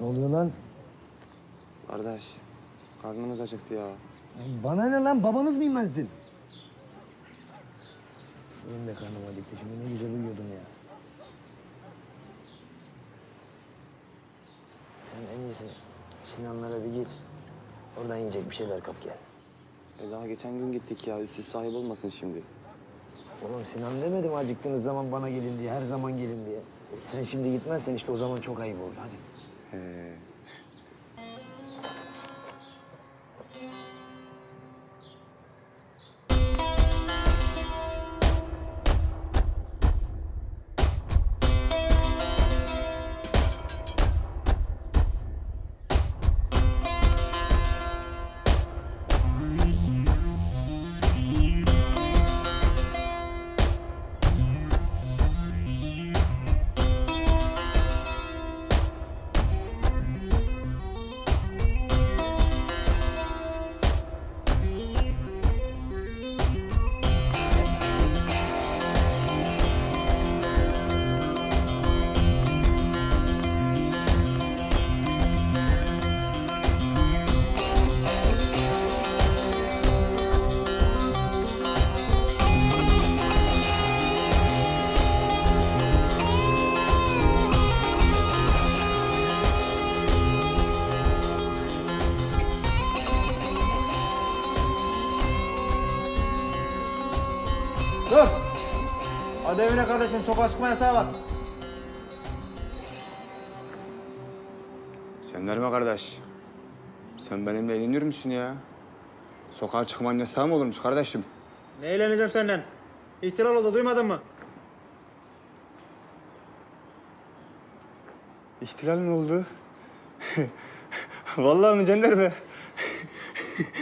Ne oluyor lan? Kardeş, karnımız acıktı ya. Bana ne lan? Babanız mıyım ben sizin? Benim de karnım acıktı. Şimdi ne güzel uyuyordum ya. Sen en iyisi Sinanlara bir git. Oradan yiyecek bir şeyler kap gel. E daha geçen gün gittik ya. Üst üste ayıp olmasın şimdi. Oğlum Sinan demedim acıktığınız zaman bana gelin diye, her zaman gelin diye. Sen şimdi gitmezsen işte o zaman çok ayıp olur. Hadi. えー Hadi evine kardeşim. Sokağa çıkma yasağı var. Sen derme kardeş. Sen benimle eğlenir misin ya? Sokağa çıkman yasağı mı olurmuş kardeşim? Ne eğleneceğim senden? İhtilal oldu. Duymadın mı? İhtilal mi oldu? Vallahi mi Cenderme?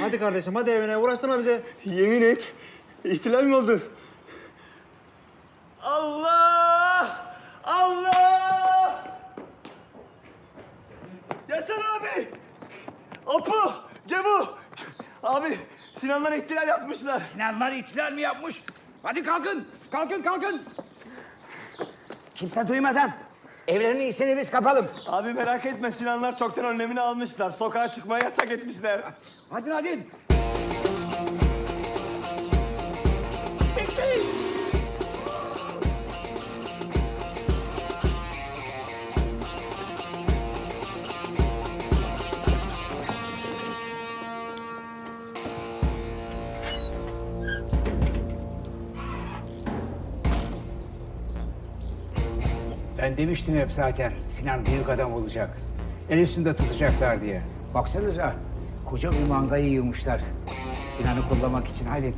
Hadi kardeşim. Hadi evine. Uğraştırma bizi. Yemin et. İhtilal mi oldu? Allah! Allah! Yasan abi! Apo! Cevu! Abi Sinanlar ihtilal yapmışlar. Sinanlar ihtilal mi yapmış? Hadi kalkın, kalkın, kalkın. Kimse duymadan evlerini işini biz kapalım. Abi merak etme Sinanlar çoktan önlemini almışlar. Sokağa çıkmaya yasak etmişler. Hadi hadi. Ben demiştim hep zaten Sinan büyük adam olacak. El üstünde tutacaklar diye. Baksanıza koca bir mangayı yığmışlar. Sinan'ı kullanmak için hadi.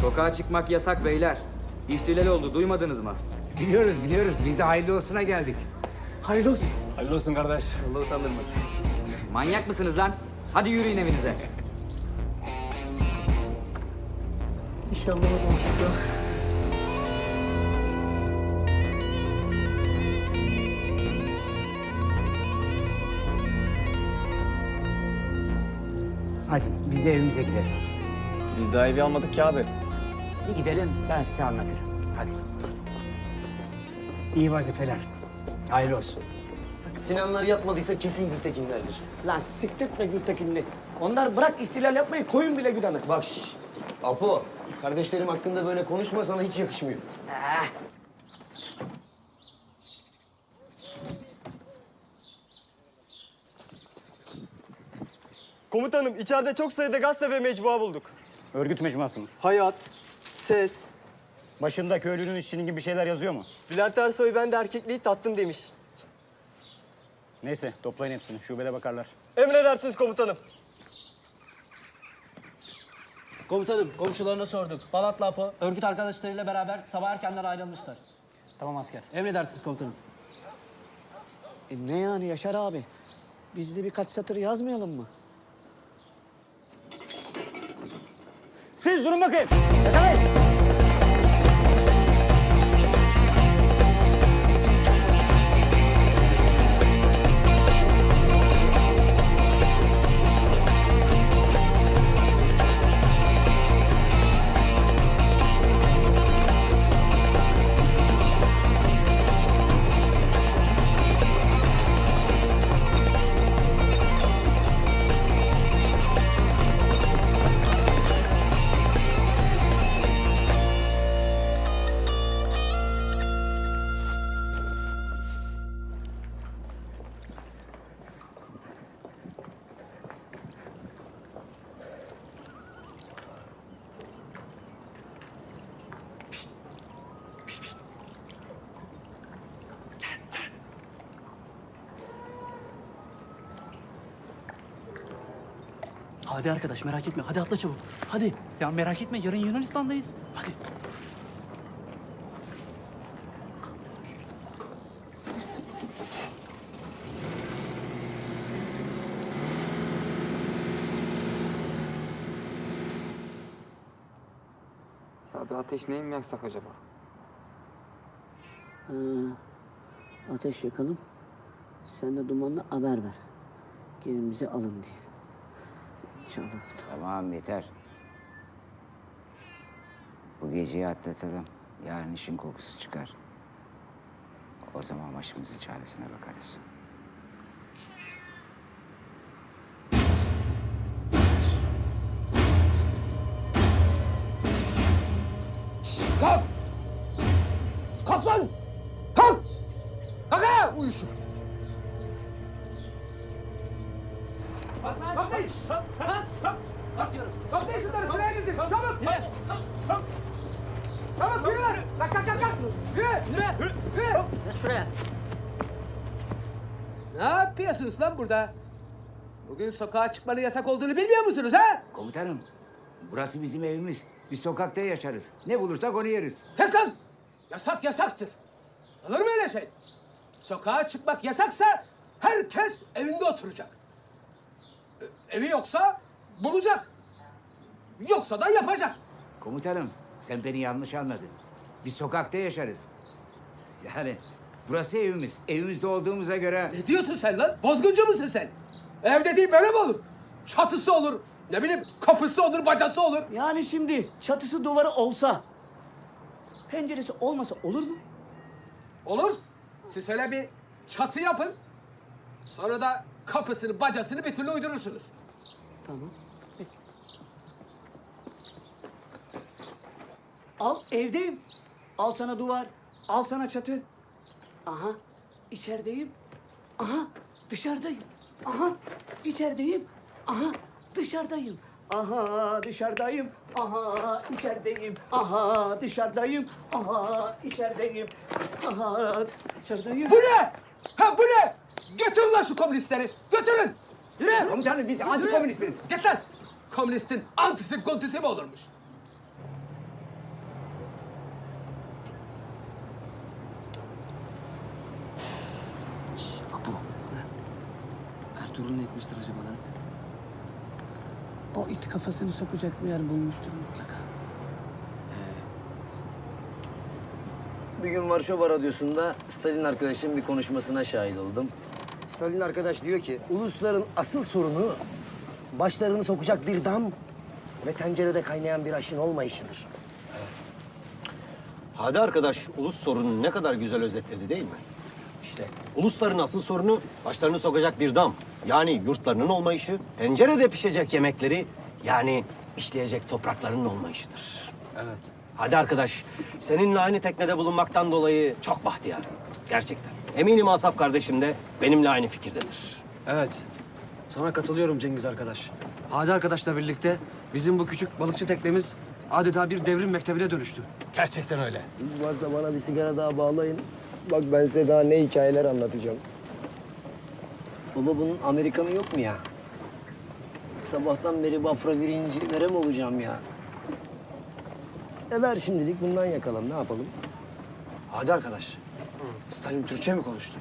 Sokağa çıkmak yasak beyler. İhtilal oldu, duymadınız mı? Biliyoruz biliyoruz biz de hayırlı olsuna geldik. Hayırlı olsun. Hayırlı olsun kardeş. Allah utandırmasın. Manyak mısınız lan? Hadi yürüyün evinize. Hadi biz de evimize gidelim. Biz daha evi almadık ki abi. Bir gidelim ben size anlatırım. Hadi. İyi vazifeler. Hayırlı olsun. Sinanlar yapmadıysa kesin Gültekinlerdir. Lan siktirtme Gültekin'ini. Onlar bırak ihtilal yapmayı koyun bile güdemez. Bak şş, Apo, kardeşlerim hakkında böyle konuşma sana hiç yakışmıyor. Eh. Komutanım içeride çok sayıda gazete ve mecmua bulduk. Örgüt mecmuası mı? Hayat, ses. Başında köylünün işçinin gibi bir şeyler yazıyor mu? Bülent Ersoy ben de erkekliği tattım demiş. Neyse toplayın hepsini. Şubede bakarlar. Emredersiniz komutanım. Komutanım komşularına sorduk. Balatlı Apo örgüt arkadaşlarıyla beraber sabah erkenden ayrılmışlar. Tamam asker. Emredersiniz komutanım. E ne yani Yaşar abi? Biz de birkaç satır yazmayalım mı? Siz durun bakayım. Yakalayın. Hadi arkadaş merak etme. Hadi atla çabuk. Hadi. Ya merak etme yarın Yunanistan'dayız. Hadi. Ya bir ateş neyi mi yaksak acaba? Ha, ateş yakalım. Sen de dumanla haber ver. Gelin bizi alın diye. İnşallah. Tamam yeter. Bu geceyi atlatalım. Yarın işin kokusu çıkar. O zaman başımızın çaresine bakarız. Kalk! Kalk lan! Kalk! Kalk ha! Uyuşuk. Kalk! Kalk! Kalk değil şunları sıraya dizin! Çabuk! Çabuk yürü lan! Kalk kalk kalk! kalk. Yürü! Yürü! Yürü! Geç şuraya. Ne yapıyorsunuz lan burada? Bugün sokağa çıkmanın yasak olduğunu bilmiyor musunuz ha? Komutanım, burası bizim evimiz. Biz sokakta yaşarız. Ne bulursak onu yeriz. Kes lan! Yasak yasaktır. Olur mu öyle şey? Sokağa çıkmak yasaksa herkes evinde oturacak. E, Evi yoksa bulacak. Yoksa da yapacak. Komutanım, sen beni yanlış anladın. Biz sokakta yaşarız. Yani burası evimiz. Evimizde olduğumuza göre... Ne diyorsun sen lan? Bozguncu musun sen? Evde değil böyle mi olur? Çatısı olur. Ne bileyim kapısı olur, bacası olur. Yani şimdi çatısı duvarı olsa, penceresi olmasa olur mu? Olur. Siz öyle bir çatı yapın. Sonra da kapısını, bacasını bir türlü uydurursunuz. Tamam. Peki. Al evdeyim. Al sana duvar. Al sana çatı. Aha içerideyim. Aha dışarıdayım. Aha içerideyim. Aha dışarıdayım. Aha dışarıdayım. Aha içerideyim. Aha dışarıdayım. Aha içerideyim. Aha dışarıdayım. Bu ne? Ha bu ne? Götürün lan şu komünistleri. Götürün. Yürü. Komutanım biz antikomünistiz. Git lan. Komünistin antisi kontisi mi olurmuş? Apo. Ertuğrul ne etmiştir acaba lan? O it kafasını sokacak bir yer bulmuştur mutlaka. Bir gün Varşova Radyosu'nda Stalin arkadaşın bir konuşmasına şahit oldum. Stalin arkadaş diyor ki, ulusların asıl sorunu başlarını sokacak bir dam ve tencerede kaynayan bir aşın olmayışıdır. Hadi arkadaş, ulus sorununu ne kadar güzel özetledi değil mi? İşte ulusların asıl sorunu başlarını sokacak bir dam. Yani yurtlarının olmayışı, tencerede pişecek yemekleri, yani işleyecek topraklarının olmayışıdır. Evet. Hadi arkadaş, seninle aynı teknede bulunmaktan dolayı çok bahtiyarım. Gerçekten. Eminim Asaf kardeşim de benimle aynı fikirdedir. Evet. Sana katılıyorum Cengiz arkadaş. Hadi arkadaşla birlikte bizim bu küçük balıkçı teknemiz adeta bir devrim mektebine dönüştü. Gerçekten öyle. Siz varsa bana bir sigara daha bağlayın. Bak ben size daha ne hikayeler anlatacağım. Baba bunun Amerikanı yok mu ya? Sabahtan beri bafra birinci verem olacağım ya. E ver şimdilik bundan yakalım ne yapalım? Hadi arkadaş. Stalin Türkçe mi konuştu?